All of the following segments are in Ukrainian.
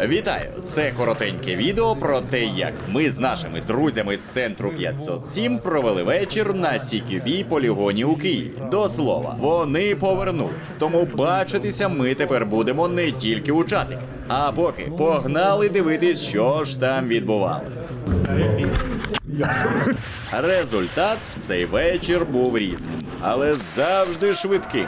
Вітаю! Це коротеньке відео про те, як ми з нашими друзями з центру 507 провели вечір на CQB полігоні у Києві. До слова, вони повернулись, тому бачитися ми тепер будемо не тільки у чатиках. А поки погнали дивитись, що ж там відбувалось. Результат в цей вечір був різним, але завжди швидким.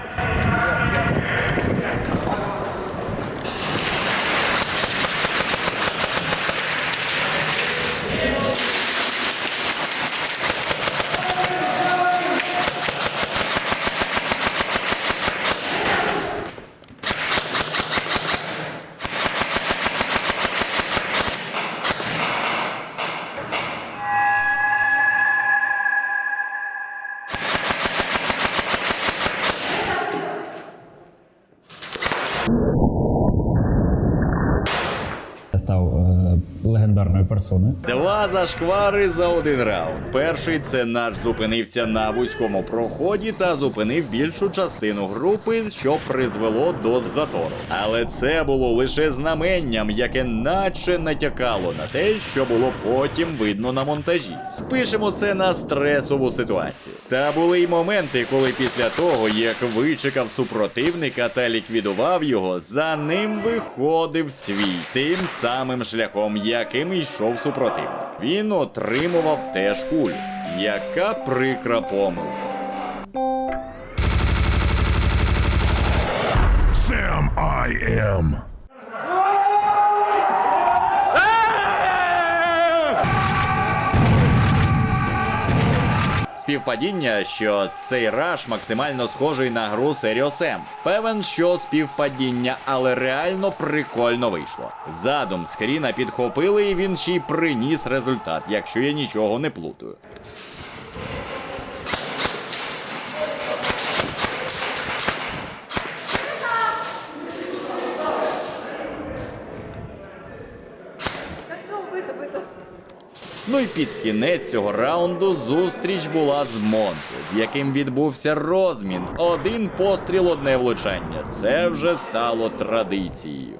Я став легендарною персоною. Два зашквари за один раунд. Перший це наш зупинився на вузькому проході та зупинив більшу частину групи, що призвело до затору. Але це було лише знаменням, яке наче натякало на те, що було потім видно на монтажі. Спишемо це на стресову ситуацію. Та були й моменти, коли після того, як вичекав супротивника та ліквідував його, за ним виходив свій тим самим шляхом, яким йшов супротив. Він отримував теж кулю. Яка прикра помилка. Sam I am. Співпадіння, що цей раш максимально схожий на гру Serious M. Певен, що співпадіння, але реально прикольно вийшло. Задум з хріна підхопили, і він ще й приніс результат, якщо я нічого не плутаю. Ну і під кінець цього раунду зустріч була з Монте, з яким відбувся розмін. Один постріл, одне влучання. Це вже стало традицією.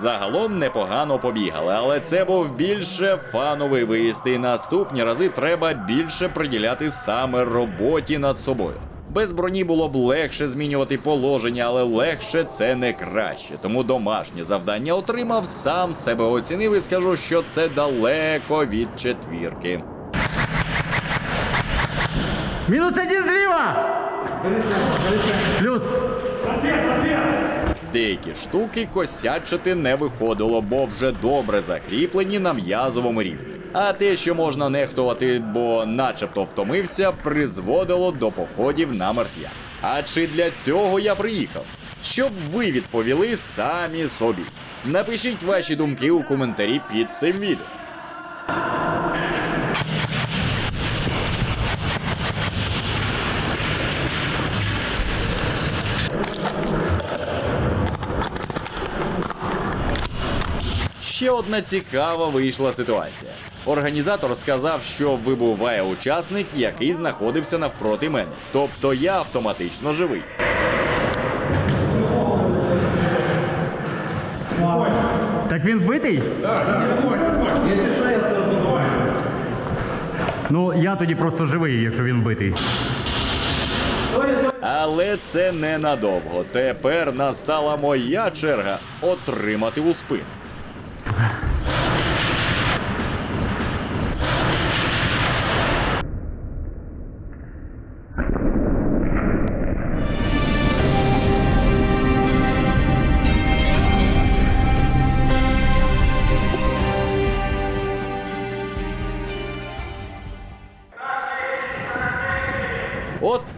Загалом непогано побігали, але це був більше фановий виїзд, і наступні рази треба більше приділяти саме роботі над собою. Без броні було б легше змінювати положення, але легше це не краще. Тому домашнє завдання отримав, сам себе оцінив і скажу, що це далеко від четвірки. Мінус один зліва! Плюс. Деякі штуки косячити не виходило, бо вже добре закріплені на м'язовому рівні. А те, що можна нехтувати, бо начебто втомився, призводило до походів на мертвя. А чи для цього я приїхав? Щоб ви відповіли самі собі. Напишіть ваші думки у коментарі під цим відео. Ще одна цікава вийшла ситуація. Організатор сказав, що вибуває учасник, який знаходився навпроти мене. Тобто я автоматично живий. Так він вбитий? Ну, я тоді просто живий, якщо він вбитий. Але це ненадовго. Тепер настала моя черга отримати у спину. Yeah.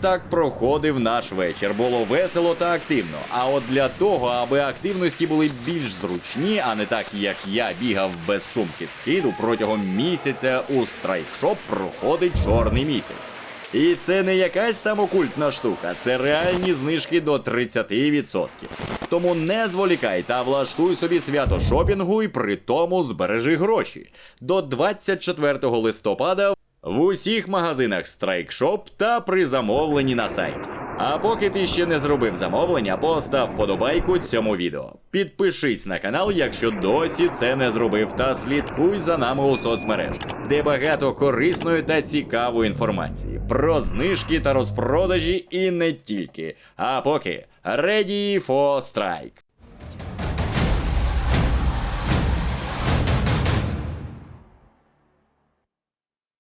Так проходив наш вечір. Було весело та активно. А от для того, аби активності були більш зручні, а не так як я бігав без сумки скиду протягом місяця у страйкшоп проходить чорний місяць. І це не якась там окультна штука, це реальні знижки до 30%. Тому не зволікай та влаштуй собі свято шопінгу і при тому збережи гроші. До 24 листопада в усіх магазинах Страйкшоп та при замовленні на сайті. А поки ти ще не зробив замовлення, постав вподобайку цьому відео. Підпишись на канал, якщо досі це не зробив, та слідкуй за нами у соцмережах, де багато корисної та цікавої інформації про знижки та розпродажі і не тільки. А поки ready for strike.